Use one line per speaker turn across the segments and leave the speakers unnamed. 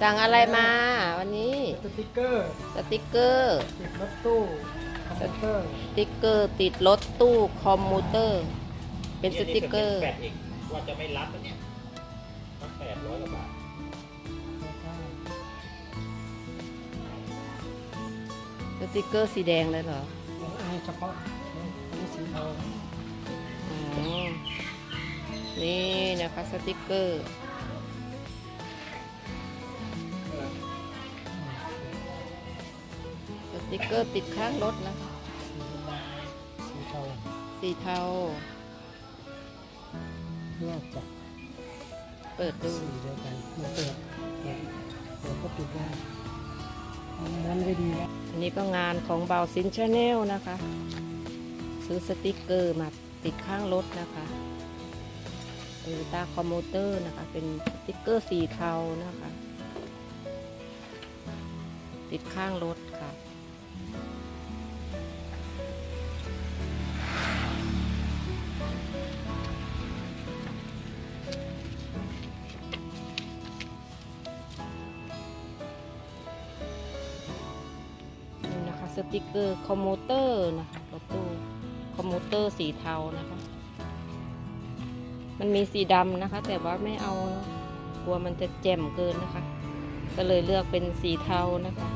สั่งอะไรมาวันนี้
สติกเกอร์
สติกเกอร์
ติดรถตู้คอมพิวเตอร์
สติกเกอร์ติดรถตู้คอมมูเตอร์ เป็นสติกเกอร์
แปดอีกว่าจะไม่รับแล้วเนี่ยตั้งแปดร้อยกว่าบาท
สติกเกอร์สีแดงเลยเหรอ
อันนี้เฉพาะอันนี้สีเทา
อ๋อนี่นะคะสติกเกอร์ ติกเกอร์ติดข้างรถนะคะ
สีเทา
สีเทา
แยกจาก
เปิดดู
สีเดียวกันมาเปิดแกะเปิดก็ปิดได้มันไว้ดีแล้ว
อันนี้ก็งานของเบาซินชาแนลนะคะ ซื้อสติกเกอร์มาติดข้างรถนะคะโตโยต้าคอมมูเตอร์นะคะ เป็นสติกเกอร์สีเทานะคะ ติดข้างรถ ติกเกอร์คอมมูเตอร์นะคะรถตู้คอมมูเตอร์สีเทานะคะ มันมีสีดำนะคะ แต่ว่าไม่เอากลัวมันจะแจ่มเกินนะคะ ก็เลยเลือกเป็นสีเทานะคะ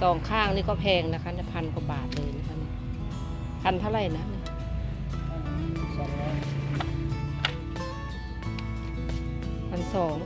สองข้างนี่ก็แพงนะคะเนี่ยพันกว่าบาทเลยนะคะพันเท่าไหร่นะพันสอง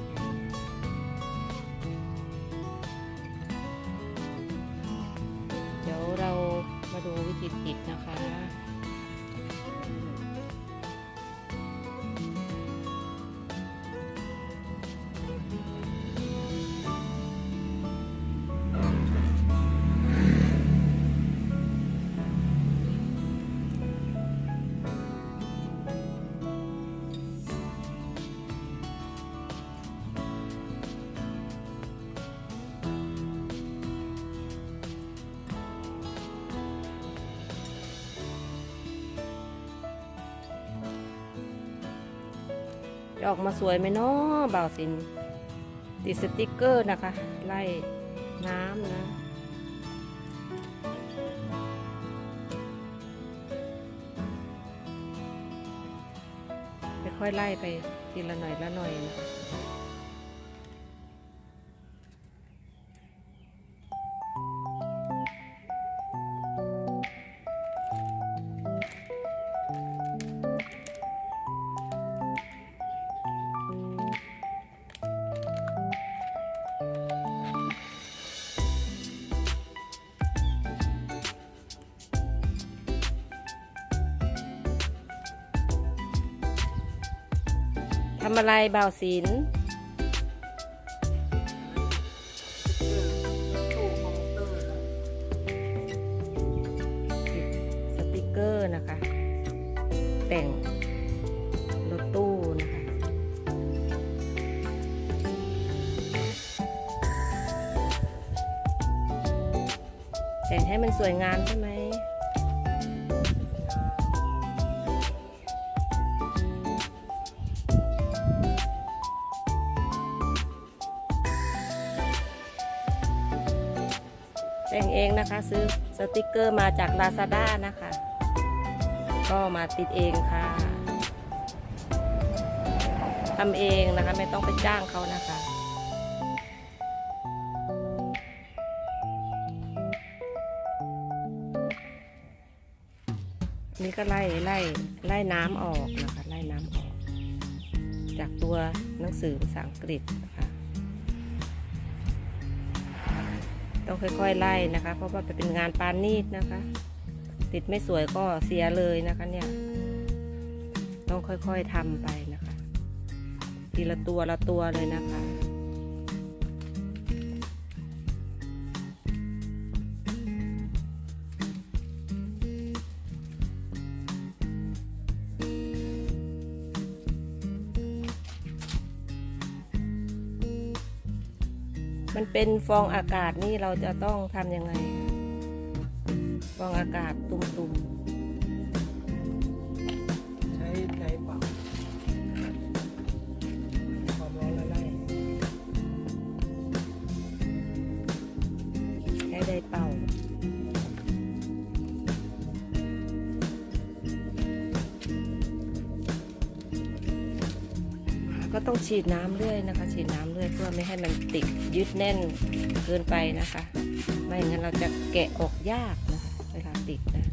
จะออกมาสวยไหมเนาะบ่าวสิน ติดสติกเกอร์นะคะ ไล่น้ำนะค่อยไล่ไปทีละหน่อยละหน่อยนะคะ ทำอะไรบ่าวสิน
ตู้คอมพิวเตอร์ครับ
สติกเกอร์นะคะ แต่งรถตู้นะคะ แต่งให้มันสวยงามใช่ไหม แต่งเองนะคะ ซื้อสติกเกอร์มาจาก Lazada นะคะ ก็มาติดเองค่ะทำเองนะคะ ไม่ต้องไปจ้างเขานะคะนี่ก็ไล่ไล่ไล่น้ำออกนะคะ ไล่น้ำออก จากตัวหนังสือภาษาอังกฤษ ต้องค่อยๆไล่นะคะ เพราะว่าเป็นงานปานนีดนะคะ ติดไม่สวยก็เสียเลยนะคะเนี่ย ต้องค่อยๆทำไปนะคะ ทีละตัวละตัวเลยนะคะ มันเป็นฟองอากาศนี่เราจะต้องทำยังไง ฟองอากาศตุ่มๆ ก็ต้องฉีดน้ำเรื่อยนะคะ ฉีดน้ำเรื่อยเพื่อไม่ให้มันติดยึดแน่นเกินไปนะคะ ไม่งั้นเราจะแกะออกยากนะคะเวลาติดนะ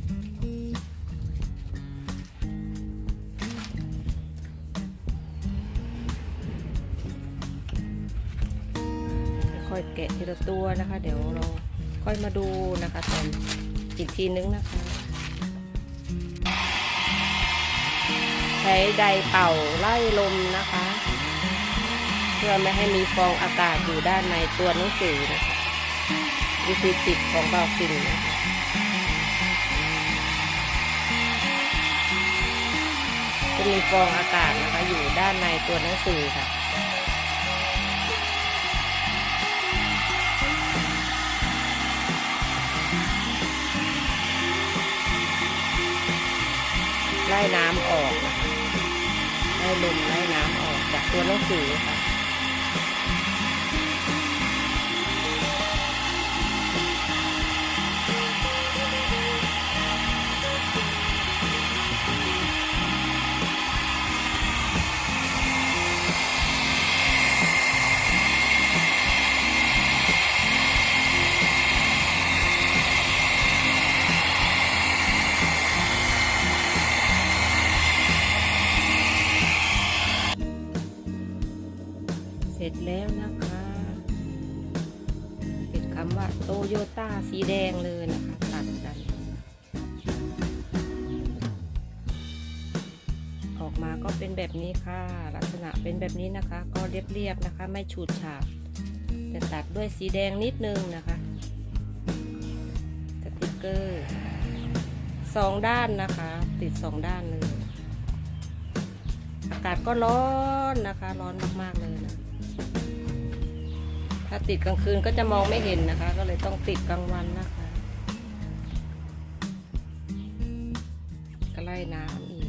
ค่อยแกะทีละตัวนะคะ เดี๋ยวเราค่อยมาดูนะคะตอนอีกทีนึงนะคะ ใช้ไดเป่าไล่ลมนะคะ เพื่อไม่ให้มีฟองอากาศอยู่ด้านในตัวหนังสือนะคะวิธีติดของเบาฟินนะคะจะมีฟองอากาศนะคะอยู่ด้านในตัวหนังสือค่ะไล่น้ำออกนะคะไล่ลมไล่น้ำออกจากตัวหนังสือค่ะ เป็นแบบนี้ค่ะ ลักษณะเป็นแบบนี้นะคะ ก็เรียบๆนะคะ ไม่ฉูดฉาดแต่ตัดด้วยสีแดงนิดนึงนะคะสติกเกอร์สองด้านนะคะ ติดสองด้านเลย อากาศก็ร้อนนะคะ ร้อนมากๆเลยนะถ้าติดกลางคืนก็จะมองไม่เห็นนะคะ ก็เลยต้องติดกลางวันนะคะก็ไล่น้ำอีก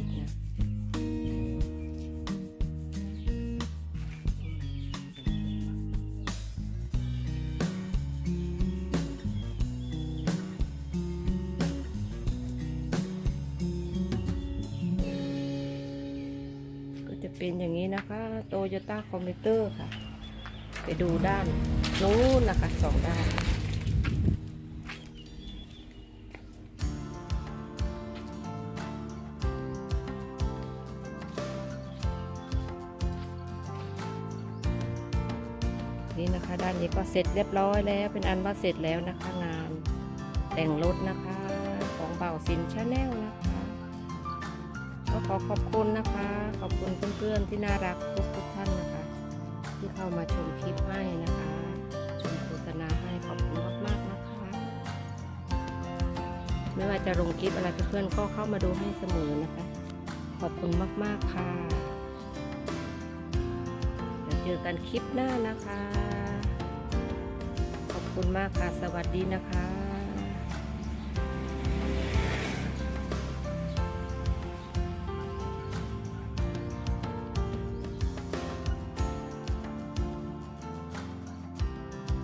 เป็นอย่างนี้นะคะโตโยต้าคอมพิวเตอร์ค่ะ ไปดูด้านนู้นนะคะสองด้านนี่นะคะด้านนี้ก็เสร็จเรียบร้อยแล้วเป็นอันว่าเสร็จแล้วนะคะงานแต่งรถนะคะของเบาสินชาแนลนะคะ ก็ขอขอบคุณนะคะ ขอบคุณเพื่อนๆที่น่ารักทุกทุกๆท่านนะคะ ที่เข้ามาชมคลิปให้นะคะ ชมโฆษณาให้ขอบคุณมากๆนะคะ ไม่ว่าจะลงคลิปอะไรเพื่อนๆก็เข้ามาดูให้เสมอนะคะ ขอบคุณมากๆค่ะเดี๋ยวเจอกันคลิปหน้านะคะ ขอบคุณมากค่ะสวัสดีนะคะ